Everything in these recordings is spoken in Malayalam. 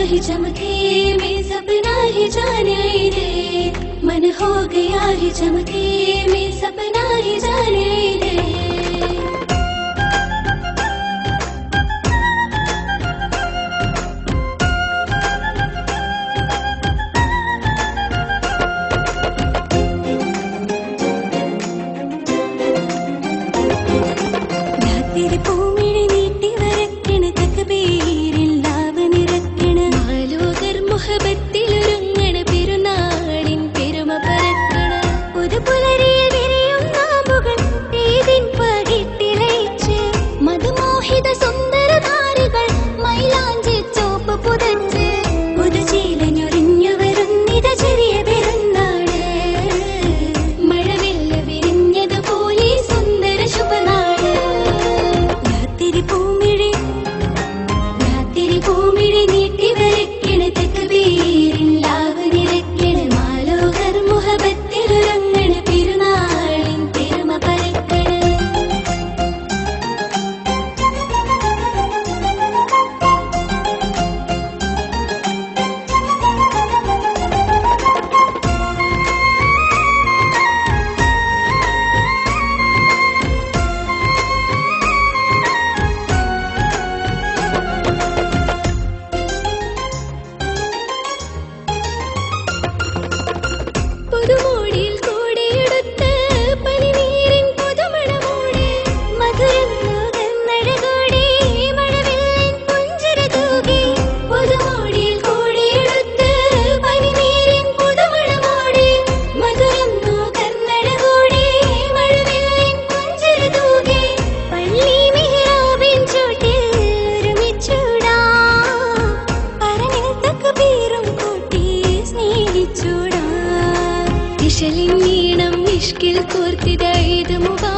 ही चमके, में सपना ही जाने दे। मन हो गया ही चमके, में सपना ही जाने दे। இது முக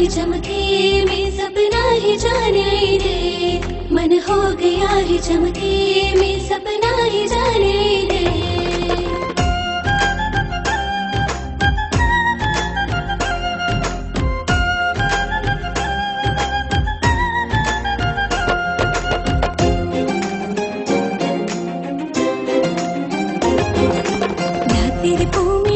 ही चमके में सपना ही जाने दे। मन हो गया ही चमके में सपना ही जाने दे। तेरे पूरे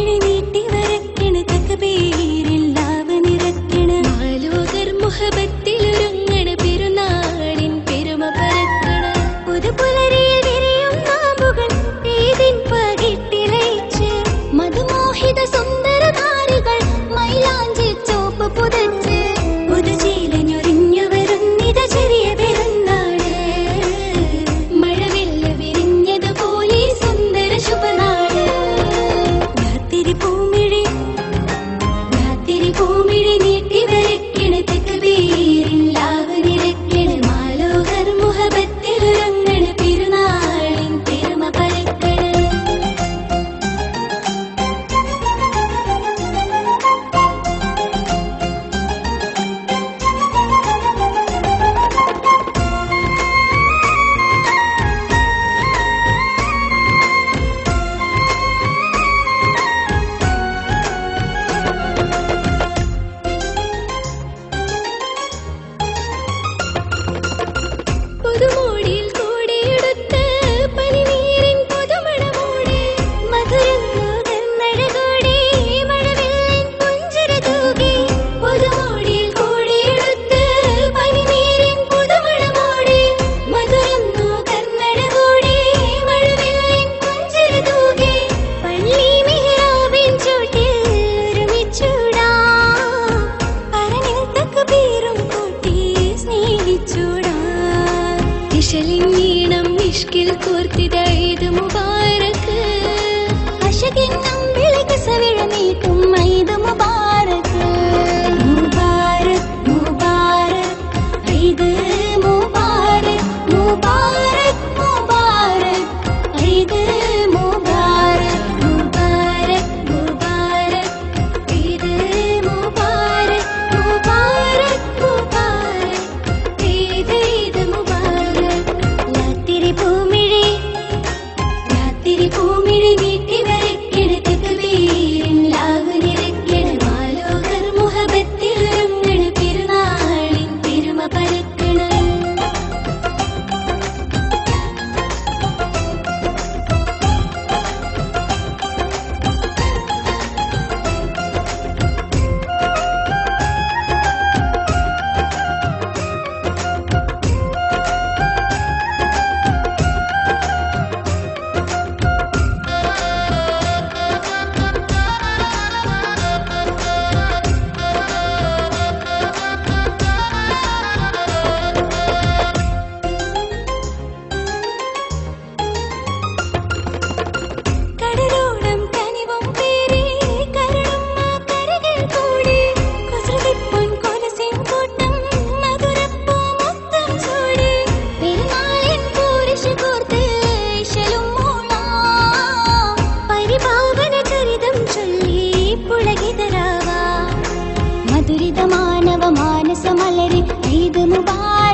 ಬಾಳ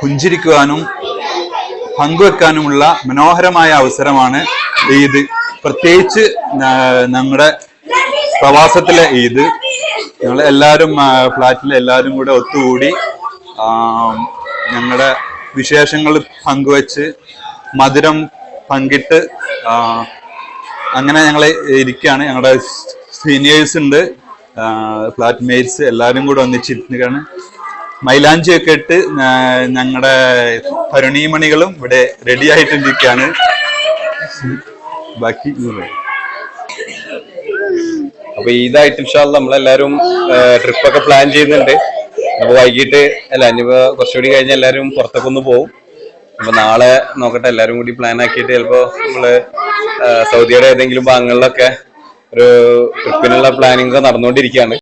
പുഞ്ചിരിക്കുവാനും പങ്കുവെക്കാനുമുള്ള മനോഹരമായ അവസരമാണ് ഈദ്. പ്രത്യേകിച്ച് ഞങ്ങളുടെ പ്രവാസത്തിലെ ഈദ്. ഞങ്ങൾ എല്ലാവരും ഫ്ലാറ്റിലെ എല്ലാവരും കൂടെ ഒത്തുകൂടി ഞങ്ങളുടെ വിശേഷങ്ങൾ പങ്കുവെച്ച് മധുരം പങ്കിട്ട് അങ്ങനെ ഞങ്ങൾ ഇരിക്കുകയാണ് ഞങ്ങളുടെ സീനിയേഴ്സ് ഉണ്ട് ഫ്ലാറ്റ് മേറ്റ്സ് എല്ലാവരും കൂടെ ഒന്നിച്ചിരിക്കുകയാണ്. മൈലാഞ്ചി ഒക്കെ ഇട്ട് ഞങ്ങളുടെ ഭരണീമണികളും ഇവിടെ റെഡി ആയിട്ടിരിക്കുകയാണ്. ബാക്കി. അപ്പൊ ഈദായിട്ട് ഇൻഷാല്ല നമ്മളെല്ലാരും ട്രിപ്പ് ഒക്കെ പ്ലാൻ ചെയ്യുന്നുണ്ട്. അപ്പൊ വൈകിട്ട് അല്ല ഇനിയിപ്പോ കുറച്ചുകൂടി കഴിഞ്ഞ് എല്ലാരും പുറത്തൊക്കെ ഒന്ന് പോകും അപ്പൊ നാളെ നോക്കട്ടെ എല്ലാരും കൂടി പ്ലാൻ ആക്കിയിട്ട് ചിലപ്പോ നമ്മൾ സൗദിയുടെ ഏതെങ്കിലും ഭാഗങ്ങളിലൊക്കെ ഒരു ട്രിപ്പിനുള്ള പ്ലാനിങ് നടന്നുകൊണ്ടിരിക്കുകയാണ്.